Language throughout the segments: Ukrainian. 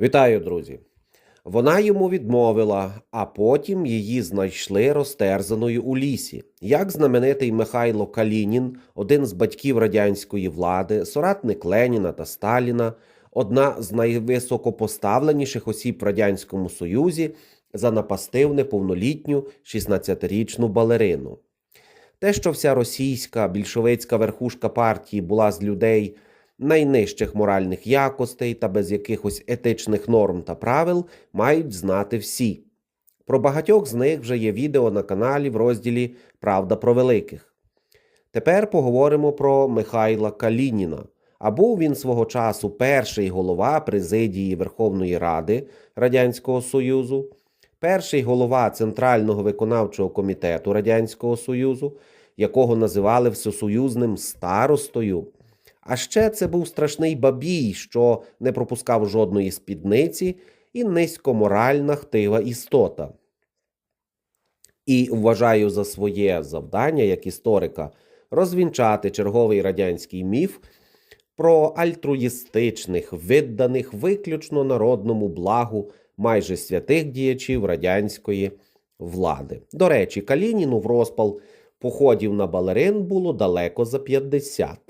Вітаю, друзі! Вона йому відмовила, а потім її знайшли розтерзаною у лісі. Як знаменитий Михайло Калінін, один з батьків радянської влади, соратник Леніна та Сталіна, одна з найвисокопоставленіших осіб в Радянському Союзі, занапастив неповнолітню 16-річну балерину. Те, що вся російська більшовицька верхушка партії була з людей найнижчих моральних якостей та без якихось етичних норм та правил, мають знати всі. Про багатьох з них вже є відео на каналі в розділі Правда про великих. Тепер поговоримо про Михайла Калініна. А був він свого часу перший голова президії Верховної Ради Радянського Союзу, перший голова Центрального виконавчого комітету Радянського Союзу, якого називали всесоюзним старостою. А ще це був страшний бабій, що не пропускав жодної спідниці і низькоморальна хтива істота. І вважаю за своє завдання як історика розвінчати черговий радянський міф про альтруїстичних, відданих виключно народному благу майже святих діячів радянської влади. До речі, Калініну в розпал походів на балерин було далеко за 50.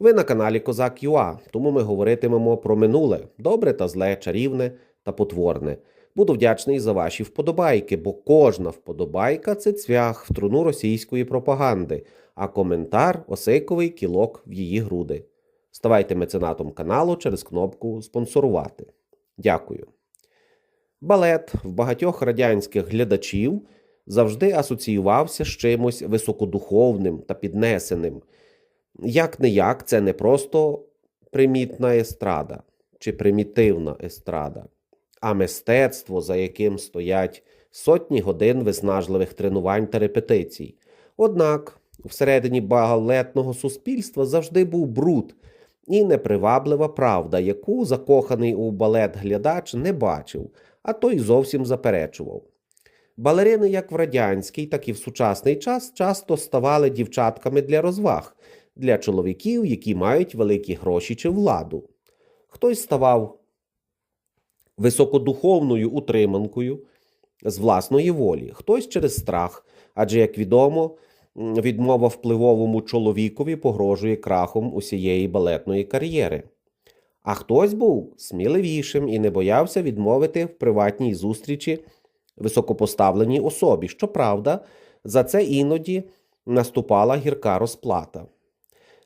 Ви на каналі Козак ЮА, тому ми говоритимемо про минуле, добре та зле, чарівне та потворне. Буду вдячний за ваші вподобайки, бо кожна вподобайка це цвях в труну російської пропаганди, а коментар осиковий кілок в її груди. Ставайте меценатом каналу через кнопку Спонсорувати. Дякую. Балет в багатьох радянських глядачів завжди асоціювався з чимось високодуховним та піднесеним. Як не як, це не просто примітна естрада чи примітивна естрада, а мистецтво, за яким стоять сотні годин виснажливих тренувань та репетицій. Однак всередині балетного суспільства завжди був бруд і неприваблива правда, яку закоханий у балет глядач не бачив, а той зовсім заперечував. Балерини як в радянський, так і в сучасний час часто ставали дівчатками для розваг для чоловіків, які мають великі гроші чи владу. Хтось ставав високодуховною утриманкою з власної волі, хтось через страх, адже, як відомо, відмова впливовому чоловікові погрожує крахом усієї балетної кар'єри. А хтось був сміливішим і не боявся відмовити в приватній зустрічі високопоставленій особі. Щоправда, за це іноді наступала гірка розплата.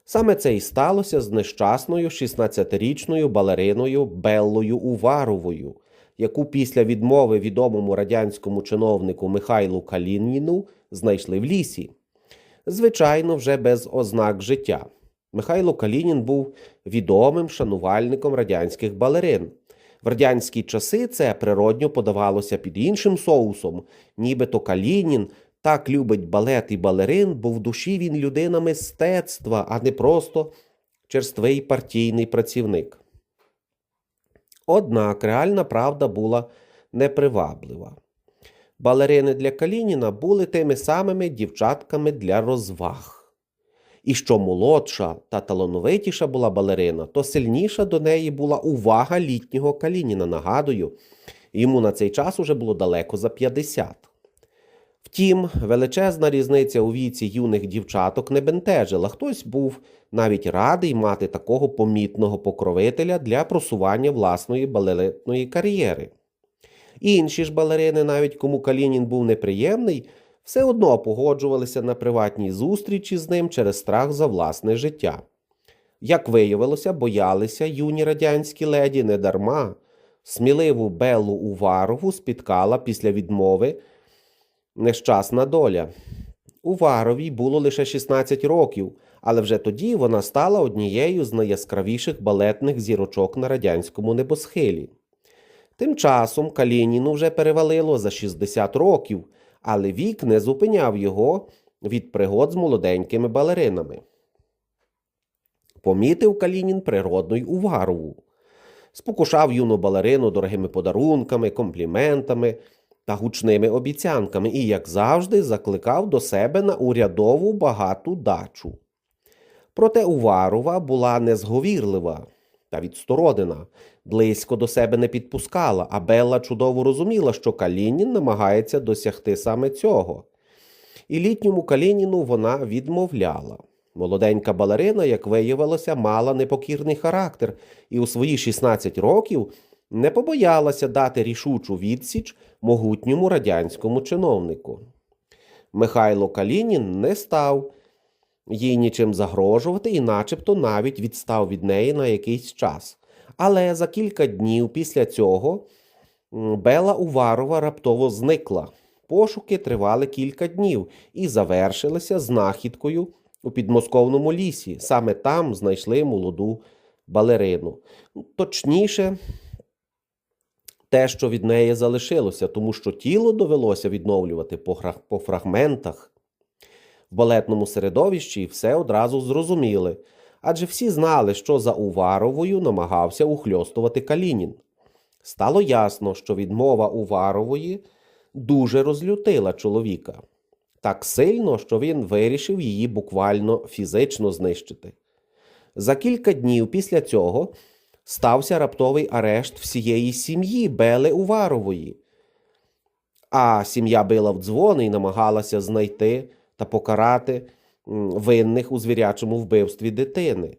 Саме це і сталося з нещасною 16-річною балериною Беллою Уваровою, яку після відмови відомому радянському чиновнику Михайлу Калініну знайшли в лісі. Звичайно, вже без ознак життя. Михайло Калінін був відомим шанувальником радянських балерин. В радянські часи це природньо подавалося під іншим соусом, нібито Калінін так любить балет і балерин, бо в душі він людина мистецтва, а не просто черствий партійний працівник. Однак реальна правда була неприваблива. Балерини для Калініна були тими самими дівчатками для розваг. І що молодша та талановитіша була балерина, то сильніша до неї була увага літнього Калініна. Нагадую, йому на цей час уже було далеко за 50. Втім, величезна різниця у віці юних дівчаток не бентежила. Хтось був навіть радий мати такого помітного покровителя для просування власної балетної кар'єри. Інші ж балерини, навіть кому Калінін був неприємний, все одно погоджувалися на приватній зустрічі з ним через страх за власне життя. Як виявилося, боялися юні радянські леді недарма. Сміливу Беллу Уварову спіткала після відмови нещасна доля. Уваровій було лише 16 років, але вже тоді вона стала однією з найяскравіших балетних зірочок на радянському небосхилі. Тим часом Калініну вже перевалило за 60 років, але вік не зупиняв його від пригод з молоденькими балеринами. Помітив Калінін природну й Уварову. Спокушав юну балерину дорогими подарунками, компліментами та гучними обіцянками і, як завжди, закликав до себе на урядову багату дачу. Проте Уварова була незговірлива та відсторонена. Близько до себе не підпускала, а Белла чудово розуміла, що Калінін намагається досягти саме цього. І літньому Калініну вона відмовляла. Молоденька балерина, як виявилося, мала непокірний характер і у свої 16 років не побоялася дати рішучу відсіч могутньому радянському чиновнику. Михайло Калінін не став їй нічим загрожувати і начебто навіть відстав від неї на якийсь час. Але за кілька днів після цього Бела Уварова раптово зникла. Пошуки тривали кілька днів і завершилися знахідкою у підмосковному лісі. Саме там знайшли молоду балерину. Ну, Точніше, те, що від неї залишилося, тому що тіло довелося відновлювати по, фрагментах. В балетному середовищі все одразу зрозуміли, адже всі знали, що за Уваровою намагався ухльостувати Калінін. Стало ясно, що відмова Уварової дуже розлютила чоловіка. Так сильно, що він вирішив її буквально фізично знищити. За кілька днів після цього стався раптовий арешт всієї сім'ї Бели Уварової. А сім'я била в дзвони і намагалася знайти та покарати винних у звірячому вбивстві дитини.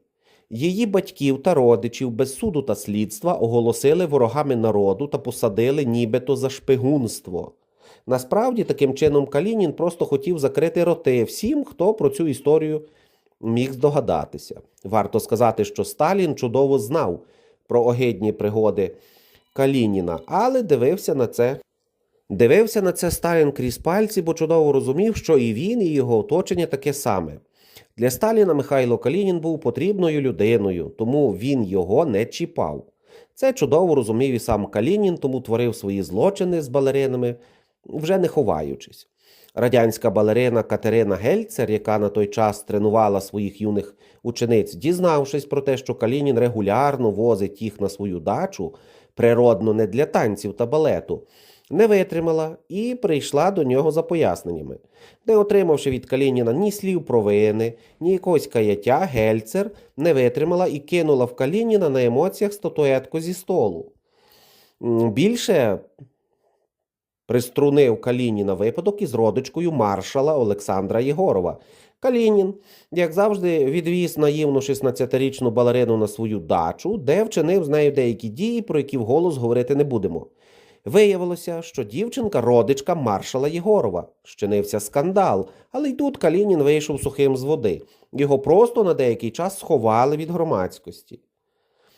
Її батьків та родичів без суду та слідства оголосили ворогами народу та посадили нібито за шпигунство. Насправді, таким чином, Калінін просто хотів закрити роти всім, хто про цю історію міг здогадатися. Варто сказати, що Сталін чудово знав про огидні пригоди Калініна, але дивився на це. Дивився на це Сталін крізь пальці, бо чудово розумів, що і він, і його оточення таке саме. Для Сталіна Михайло Калінін був потрібною людиною, тому він його не чіпав. Це чудово розумів і сам Калінін, тому творив свої злочини з балеринами, вже не ховаючись. Радянська балерина Катерина Гельцер, яка на той час тренувала своїх юних учениць, дізнавшись про те, що Калінін регулярно возить їх на свою дачу, природно не для танців та балету, не витримала і прийшла до нього за поясненнями. Не отримавши від Калініна ні слів провини, ні якогось каяття, Гельцер не витримала і кинула в Калініна на емоціях статуетку зі столу. Більше приструнив Калініна випадок із родичкою маршала Олександра Єгорова. Калінін, як завжди, відвіз наївну 16-річну балерину на свою дачу, де вчинив з нею деякі дії, про які вголос говорити не будемо. Виявилося, що дівчинка родичка маршала Єгорова. Щинився скандал, але й тут Калінін вийшов сухим з води. Його просто на деякий час сховали від громадськості.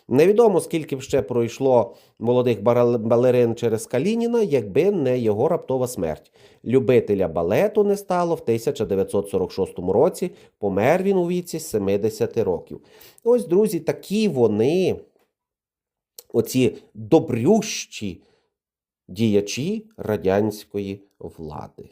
Невідомо, скільки б ще пройшло молодих балерин через Калініна, якби не його раптова смерть. Любителя балету не стало в 1946 році, помер він у віці 70 років. Ось, друзі, такі вони, оці добрющі діячі радянської влади.